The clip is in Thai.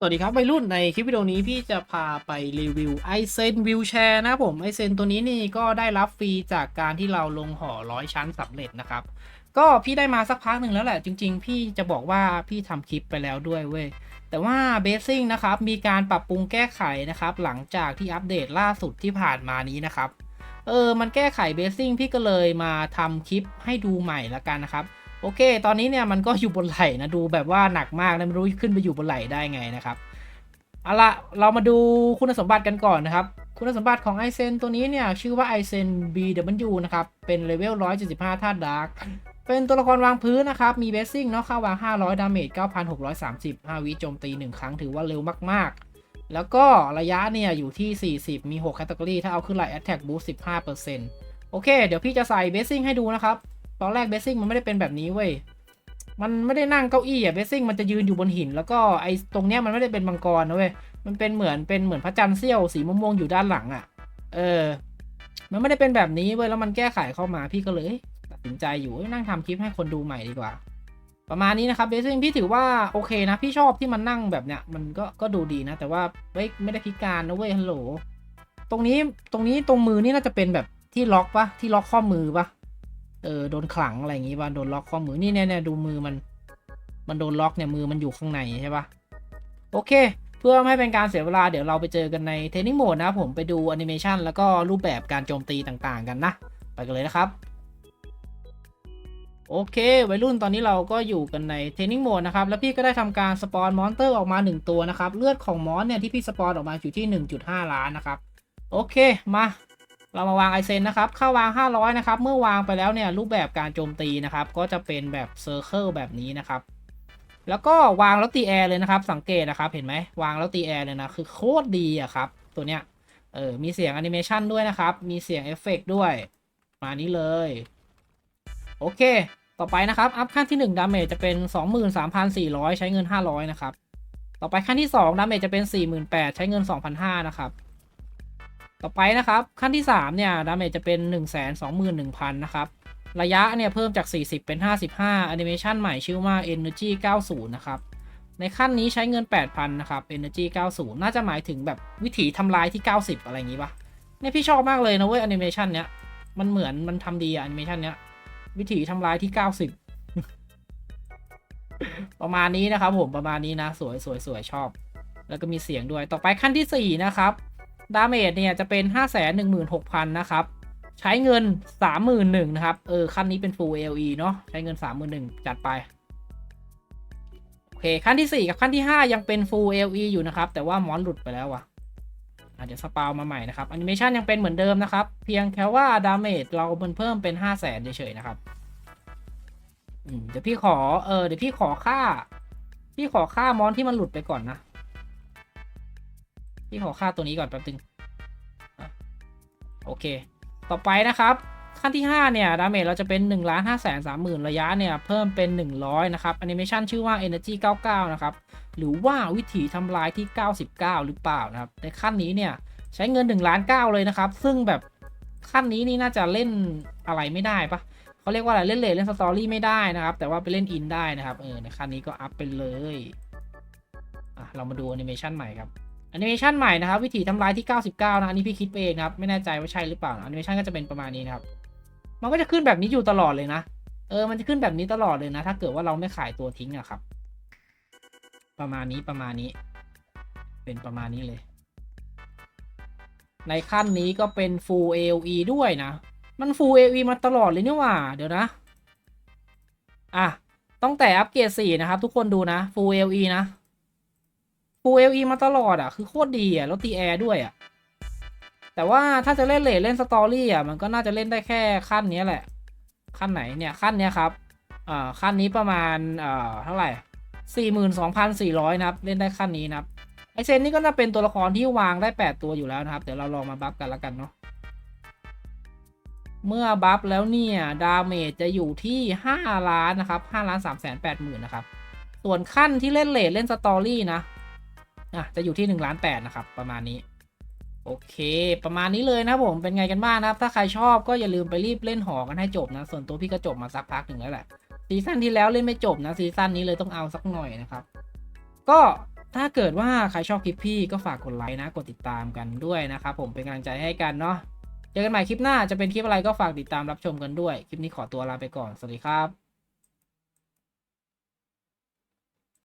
สวัสดีครับวัยรุ่นในคลิปวิดีโอนี้พี่จะพาไปรีวิวไอเซนวิวแชร์นะผมไอเซนตัวนี้นี่ก็ได้รับฟรีจากการที่เราลงห่อร้อยชั้นสำเร็จนะครับ ก็พี่ได้มาสักพักหนึ่งแล้วแหละ จริง ๆ พี่จะบอกว่าพี่ทำคลิปไปแล้วด้วยเว้ยแต่ว่าเบสซิ่งนะครับมีการปรับปรุงแก้ไขนะครับ หลังจากที่อัปเดตล่าสุดที่ผ่านมานี้นะครับเออมันแก้ไขเบสซิ่งพี่ก็เลยมาทำคลิปให้ดูใหม่ละกันนะครับ โอเค ตอนนี้เนี่ยมันก็อยู่บนไหล่นะดูแบบว่าหนักมากนะไม่รู้ขึ้นไปอยู่บนไหล่ได้ไงนะครับเอาละเรามาดูคุณสมบัติกันก่อนนะครับ คุณสมบัติของไอเซนตัวนี้เนี่ยชื่อว่าไอเซน BW นะครับ เป็นเลเวล 175ธาตุดาร์กเป็นตัวละครวางพื้นนะครับ มีเบสซิ่งเนาะค่าวาง 500 ดาเมจ 9,630 5วิโจมตี 1 ครั้งถือว่าเร็วมากๆ แล้วก็ระยะเนี่ยอยู่ที่ 40 มี 6 แคตตากรีถ้าเอาขึ้นไลน์ Attack Boost 15%โอเค เดี๋ยวพี่จะใส่เบสซิ่งให้ดูนะครับ ตอนแรกเบสซิ่งมันไม่ได้เป็นแบบนี้เว้ย มันไม่ได้นั่งเก้าอี้อะเบสซิ่งมันจะยืนอยู่บนหิน แล้วก็ไอ้ตรงเนี้ยมันไม่ได้เป็นมังกรนะเว้ย มันเป็นเหมือนเป็นเหมือนพระจันทร์เสี้ยวสีม่วงๆอยู่ด้านหลังอะเออ มันไม่ได้เป็นแบบนี้เว้ย แล้วมันแก้ไขเข้ามาพี่ก็เลยตัดสินใจอยู่นั่งทำคลิปให้คนดูใหม่ดีกว่า ประมาณนี้นะครับเบสซิ่งพี่ถือว่าโอเคนะพี่ชอบที่มันนั่งแบบเนี้ยมันก็ก็ดูดีนะ แต่ว่าเฮ้ยไม่ได้พิการนะเว้ยฮัลโหล ตรงนี้ตรงนี้ตรงมือนี่น่าจะเป็นแบบที่ล็อกปะที่ล็อกข้อมือปะ เออโดนขลังอะไรอย่างงี้ป่ะโดนล็อกข้อมือนี่เนี่ยเนี่ยดูมือมัน มันโดนล็อกเนี่ยมือมันอยู่ข้างในใช่ปะโอเค เพื่อไม่ให้เป็นการเสียเวลาเดี๋ยวเราไปเจอกันในเทรนนิ่งโหมดนะผมไปดูแอนิเมชันแล้วก็รูปแบบการโจมตีต่างๆ กันนะ ไปกันเลยนะครับโอเควัยรุ่นตอนนี้เราก็อยู่กันในเทรนนิ่งโหมดนะครับ แล้วพี่ก็ได้ทำการสปอนมอนเตอร์ออกมา 1 ตัวนะครับ เลือดของมอนเนี่ยที่พี่สปอนออกมาอยู่ที่ 1.5 ล้านนะครับ โอเค มา เรามาวางไอเซนนะครับเข้าวาง 500 นะครับ เมื่อวางไปแล้วเนี่ยรูปแบบการโจมตีนะครับ ก็จะเป็นแบบเซอร์เคิลแบบนี้นะครับ แล้วก็วางแล้วตีแอร์เลยนะครับ สังเกตนะครับเห็นไหมวางแล้วตีแอร์เลยนะคือโคตรดีอะครับ ตัวเนี้ยเออมีเสียงแอนิเมชันด้วยนะครับ มีเสียงเอฟเฟกด้วย มานี้เลย โอเค ต่อไปนะครับ อัพขั้นที่1ดาเมจจะเป็น 23,400 ใช้เงิน 500 นะครับ ต่อไปขั้นที่2ดาเมจจะเป็น 48,000 ใช้เงิน 2,500 นะครับ ต่อไปนะครับ ขั้นที่ 3 เนี่ย ดาเมจจะเป็น 121,000 นะครับ ระยะเนี่ย เพิ่มจาก 40 เป็น 55 แอนิเมชันใหม่ชื่อว่า Energy 90 นะครับ ในขั้นนี้ใช้เงิน 8,000 นะครับ Energy 90 น่าจะหมายถึงแบบวิถีทำลายที่ 90 อะไรอย่างงี้ปะเนี่ยพี่ชอบมากเลยนะเว้ยแอนิเมชันเนี้ย มันเหมือนมันทำดีอะแอนิเมชันเนี้ย วิถีทำลายที่ 90 ประมาณนี้นะครับผมประมาณนี้นะ สวยสวยสวยชอบ แล้วก็มีเสียงด้วย ต่อไปขั้นที่ 4 นะครับ ดาเมจเนี่ยจะเป็น 5 1 6 0 0 0 นะครับ ใช้เงิน 31,000นะครับ เออ ขั้นนี้เป็น full AOE เนาะใช้เงิน 31,000 จัดไปโอเค ขั้นที่ 4 กับขั้นที่ 5 ยังเป็น full AOE อยู่นะครับ แต่ว่ามอนหลุดไปแล้วว่ะอะเดี๋ยวสปาวมาใหม่นะครับแอนิเมชันยังเป็นเหมือนเดิมนะครับ เพียงแค่ว่าดาเมจเรามันเพิ่มเป็น 5 0 0 0 0 0เฉยๆนะครับเดี๋ยวพี่ขอเออเดี๋ยวพี่ขอค่า พี่ขอค่ามอนที่มันหลุดไปก่อนนะ พี่ขอค่าตัวนี้ก่อนแป๊บนึงอะโอเค ต่อไปนะครับ ขั้นที่ 5 เนี่ย ดาเมจเราจะเป็น1 5 3 0 0 0 0ระยะเนี่ย เพิ่มเป็น 100 นะครับแอนิเมชันชื่อว่า Energy 99 นะครับ หรือว่าวิถีทำลายที่ 99 หรือเปล่านะครับ ในขั้นนี้เนี่ย ใช้เงิน1ล้าน9เลยนะครับ ซึ่งแบบขั้นนี้นี่น่าจะเล่นอะไรไม่ได้ปะเขาเรียกว่าอะไรเล่นเลทเล่นสตอรี่ไม่ได้นะครับ แต่ว่าไปเล่นอินได้นะครับเออในขั้นนี้ก็อัพไปเลยอะเรามาดูแอนิเมชันใหม่ครับ แอนิเมชันใหม่นะครับวิธีทำลายที่ 99 นะอันนี้พี่คิดไปเองครับ ไม่แน่ใจว่าใช่หรือเปล่าแอนิเมชันก็จะเป็นประมาณนี้นะครับ มันก็จะขึ้นแบบนี้อยู่ตลอดเลยนะ เออมันจะขึ้นแบบนี้ตลอดเลยนะ ถ้าเกิดว่าเราไม่ขายตัวทิ้งอะครับ ประมาณนี้ประมาณนี้ เป็นประมาณนี้เลย ในขั้นนี้ก็เป็น full AOE ด้วยนะ มัน full AOE มาตลอดเลยนี่หว่า เดี๋ยวนะ อะตั้งแต่อัปเกรด4นะครับ ทุกคนดูนะ full AOE นะ ฟูเอลีมาตลอดอะ คือโคตรดีอะ แล้วตีแอร์ด้วยอะ แต่ว่าถ้าจะเล่นเลทเล่นสตอรี่อะ มันก็น่าจะเล่นได้แค่ขั้นนี้แหละ ขั้นไหนเนี่ย ขั้นเนี้ยครับอ่าขั้นนี้ประมาณอ่าเท่าไหร่สี่หมื่นสองพันสี่ร้อยนะครับ เล่นได้ขั้นนี้นะครับ ไอเซนนี่ก็จะเป็นตัวละครที่วางได้แปดตัวอยู่แล้วนะครับ เดี๋ยวเราลองมาบัฟกันแล้วกันเนาะ เมื่อบัฟแล้วเนี่ย ดาเมจจะอยู่ที่ห้าล้านนะครับห้าล้านสามแสนแปดหมื่นนะครับ ส่วนขั้นที่เล่นเลทเล่นสตอรี่นะ อะจะอยู่ที่1ล้าน8นะครับ ประมาณนี้ โอเค ประมาณนี้เลยนะผมเป็นไงกันบ้างนะครับ ถ้าใครชอบก็อย่าลืมไปรีบเล่นหอกันให้จบนะ ส่วนตัวพี่ก็จบมาสักพักหนึ่งแล้วแหละซีซั่นที่แล้วเล่นไม่จบนะซีซั่นนี้เลยต้องเอาสักหน่อยนะครับ ก็ถ้าเกิดว่าใครชอบคลิปพี่ก็ฝากกดไลค์นะกดติดตามกันด้วยนะครับผมเป็นกำลังใจให้กันเนาะเจอกันใหม่คลิปหน้าจะเป็นคลิปอะไรก็ฝากติดตามรับชมกันด้วย คลิปนี้ขอตัวลาไปก่อนสวัสดีครับ